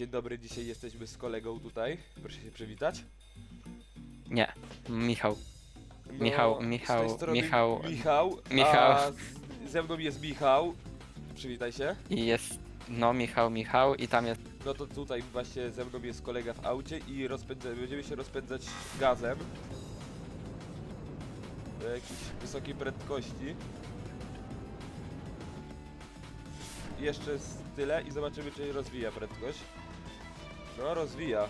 Dzień dobry, dzisiaj jesteśmy z kolegą tutaj. Proszę się przywitać. Nie, Michał. No, Michał, z Michał, strony Michał. Michał. Michał. A z- ze mną jest Michał. Przywitaj się. I jest, no Michał, Michał i tam jest, No to tutaj właśnie ze mną jest kolega w aucie i rozpędzamy, będziemy się rozpędzać gazem. Do jakiejś wysokiej prędkości. Jeszcze z tyle i zobaczymy czy rozwija prędkość. No rozwija.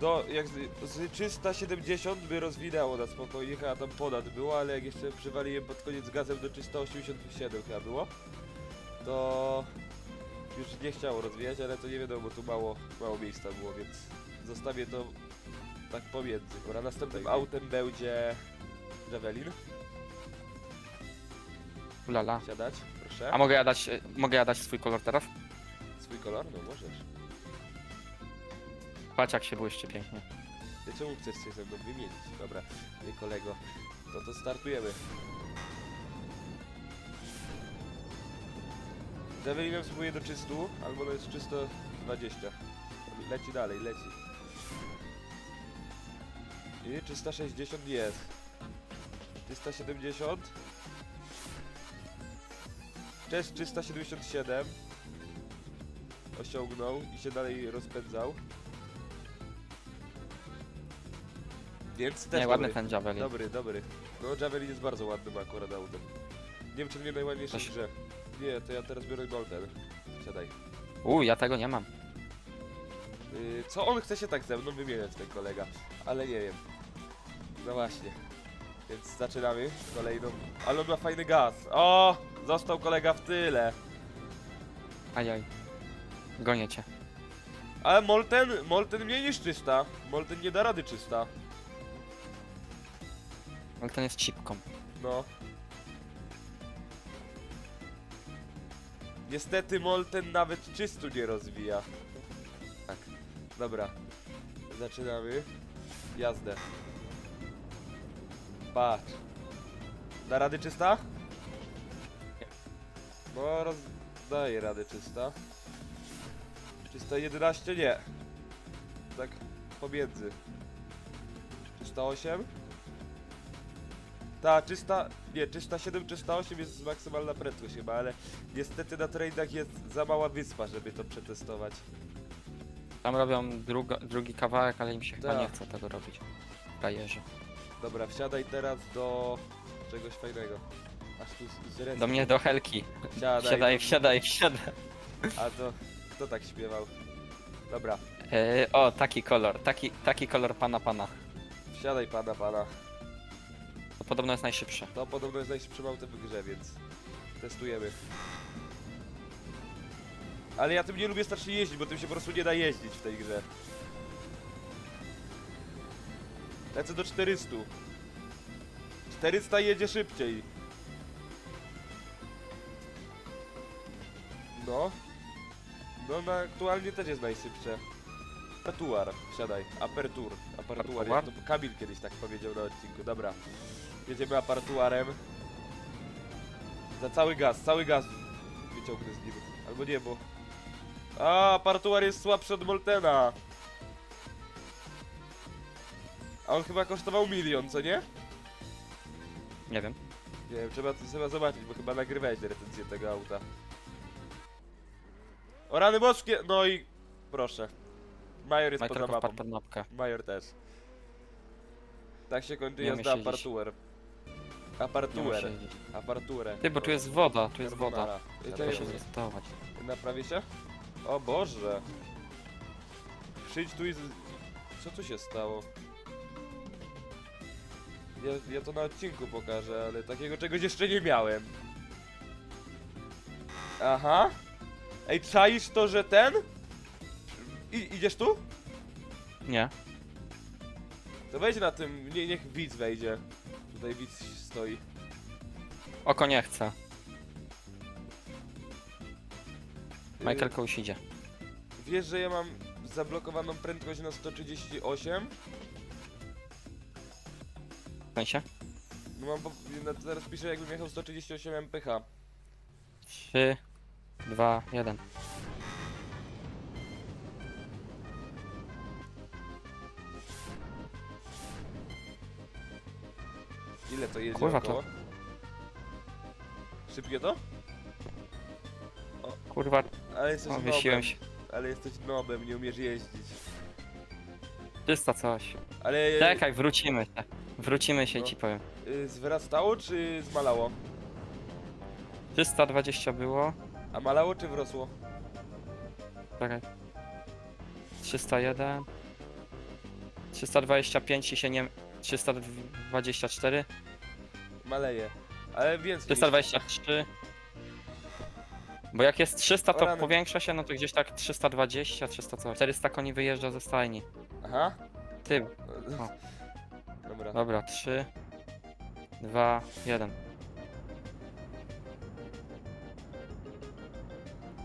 Do, jak z, z 370 by rozwinęło na spokojnie, chyba tam ponad było, ale jak jeszcze przywaliłem pod koniec gazem do 387 chyba było, to już nie chciało rozwijać, ale to nie wiadomo, bo tu mało, mało miejsca było, więc zostawię to tak pomiędzy. Dobra, następnym autem będzie Javelin. ulala. Siadać, proszę. A mogę ja dać, e, mogę ja dać swój kolor teraz? Swój kolor? No możesz. Patrz jak się błyszczy pięknie. Ty czemu chcesz się ze mną wymienić? Dobra, nie kolego. To to startujemy. Javelinem spróbuję do 300, albo to jest 320. Leci dalej, leci. I 360 jest. 370. Cześć, 377. Osiągnął i się dalej rozpędzał. Więc też Nie, ładny dobry. ten Javelin. Dobry, dobry. No Javelin jest bardzo ładnym akurat autem. Nie wiem czy mnie najładniejszy w Też- grze. Nie, to ja teraz biorę Golden. Siadaj. U, ja tego nie mam. Yy, co on chce się tak ze mną wymieniać, ten kolega? Ale nie wiem. No właśnie. Więc zaczynamy kolejną. Ale on ma fajny gaz. O! Został kolega w tyle. Ajaj. Gonię cię. Ale Molten, Molten mniej niż 300. Molten nie da rady 300. Ale ten jest cipką. No. Niestety Molten nawet 300 nie rozwija. Tak. Dobra. Zaczynamy. Jazdę. Patrz. Da rady czysta? No, roz... daje rady czysta. 311 nie. Tak pomiędzy. 308? Ta, 300, nie, 307, 308 jest maksymalna prędkość chyba, ale niestety na trainach jest za mała wyspa, żeby to przetestować. Tam robią drugo, drugi kawałek, ale im się chyba Tak. nie chce tego robić. Frajerzy. Dobra, wsiadaj teraz do czegoś fajnego. Aż tu z. Do mnie do Helki. Siadaj. Wsiadaj, wsiadaj, wsiadaj. A to, kto tak śpiewał? Dobra, E, o, taki kolor, taki, taki kolor pana pana. wsiadaj pana, pana. To podobno jest najszybszy. To podobno jest najszybszym autem w grze, więc testujemy. Ale ja tym nie lubię strasznie jeździć, bo tym się po prostu nie da jeździć w tej grze. Lecę do 400. 400 jedzie szybciej. No. No, no aktualnie też jest najszybsze. Apertuar, siadaj. Apertur. Apertuar. Ja Apertuar? to Kamil kiedyś tak powiedział na odcinku. Dobra. Jedziemy apartuarem. Za cały gaz, cały gaz wyciągnę z nim. Albo nie, bo... A, apartuar jest słabszy od Moltena. A on chyba kosztował milion, co nie? Nie wiem. Nie wiem, trzeba, trzeba zobaczyć, bo chyba nagrywałeś recenzję tego auta. O rany boskie! No i... Proszę. Major jest poza Major mapą. wpadł pod mapkę. Major też. Tak się kończy Nie jazda umie siedzieć. apartuer. Nie Apartuer. muszę jeździć. Aparturę. Ty, bo tu jest woda, tu jest woda. Trzeba Czekaj, się zresetować. Naprawię się? O Boże! Przyjdź tu i... z- Co tu się stało? Ja, ja to na odcinku pokażę, ale takiego czegoś jeszcze nie miałem. Aha. Ej, czaisz to, że ten? I, idziesz tu? Nie. To wejdź na tym, nie, niech widz wejdzie. Tutaj widz stoi. Oko nie chce. Yy, Michael Kouś idzie. Wiesz, że ja mam zablokowaną prędkość na 138? W sensie? No mam, po- teraz piszę jakbym jechał 138 mph. 3, 2, 1. Ile to jedzie Kurwa, to- około? Szybkie to? Kurwa, Ale jesteś o, nobem. wiesiłem się. Ale jesteś nobem, nie umiesz jeździć. 300 coś. Ale Czekaj, wrócimy się. Wrócimy się i No. ci powiem. y, zwrastało czy zmalało? 320 było. A malało czy wrosło? Czekaj. 301. 325 i się nie... 324. Maleje. Ale więcej. 323. Bo jak jest 300 O to rany. powiększa się, no to gdzieś tak 320, 300 coś. 400 koni wyjeżdża ze stajni. Aha. Ty. Dobra. dobra, 3, 2, 1.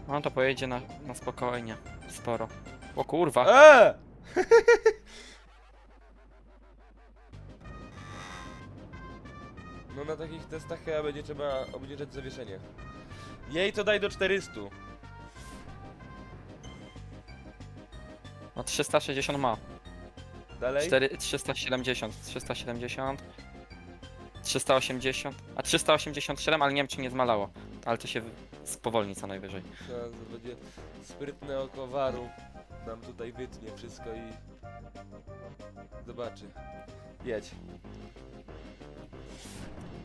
No to pojedzie na, na spokojnie. Sporo. O kurwa. Eee! No na takich testach chyba będzie trzeba obniżyć zawieszenie. Jej to daj do 400. No 360 ma. Dalej? 4, 370, 370, 380, a 387, ale nie wiem czy nie zmalało. Ale to się spowolni co najwyżej. Teraz będzie sprytne oko waru. Nam tutaj wytnie wszystko i... Zobaczy. Jedź.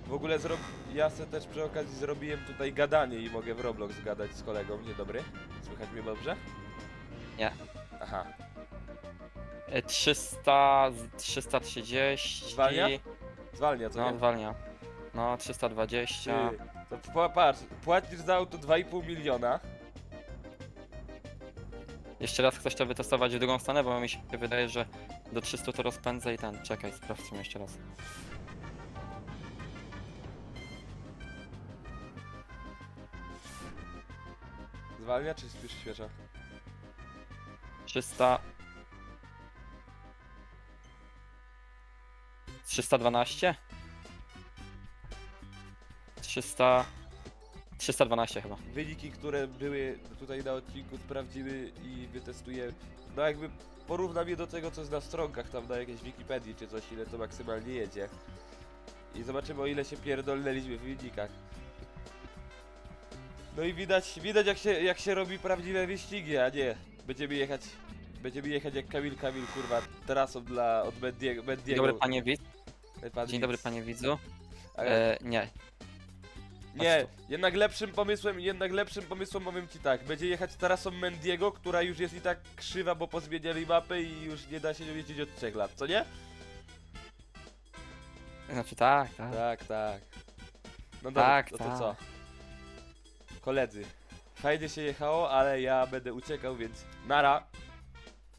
W ogóle zrob... ja se też przy okazji zrobiłem tutaj gadanie i mogę w Roblox gadać z kolegą. Dzień dobry. Słychać mnie dobrze? Nie. Aha. E, 300, z- 330. Zwalnia? Zwalnia, co No, nie? zwalnia. No, 320. Ty, to pa- patrz, płacisz za auto 2,5 miliona. Jeszcze raz chcesz to wytestować w drugą stronę, bo mi się wydaje, że do 300 to rozpędzę i ten. Czekaj, sprawdźmy jeszcze raz. Zwalnia czy przyspiesza? 300. 312? 300. 312 chyba. Wyniki, które były tutaj na odcinku sprawdzimy i wytestuję. No jakby porównam je do tego, co jest na stronkach, tam na jakiejś Wikipedii czy coś, ile to maksymalnie jedzie. I zobaczymy o ile się pierdolnęliśmy w wynikach. No i widać, widać jak się, jak się robi prawdziwe wyścigi, a nie będziemy jechać, będziemy jechać jak Kamil Kamil, kurwa, trasą dla, od Mendiego. Dzień Mendiego. dobry panie widz. Pan Dzień widz. dobry panie widzu. A- E, nie. Nie, jednak lepszym pomysłem, jednak lepszym pomysłem powiem ci tak, będzie jechać trasą Mendiego, która już jest i tak krzywa, bo pozmieniali mapę i już nie da się nią jeździć od 3 lat, co nie? Znaczy tak, tak. Tak, tak. No dobra, Tak, no to tak. co? Koledzy, fajnie się jechało, ale ja będę uciekał, więc nara.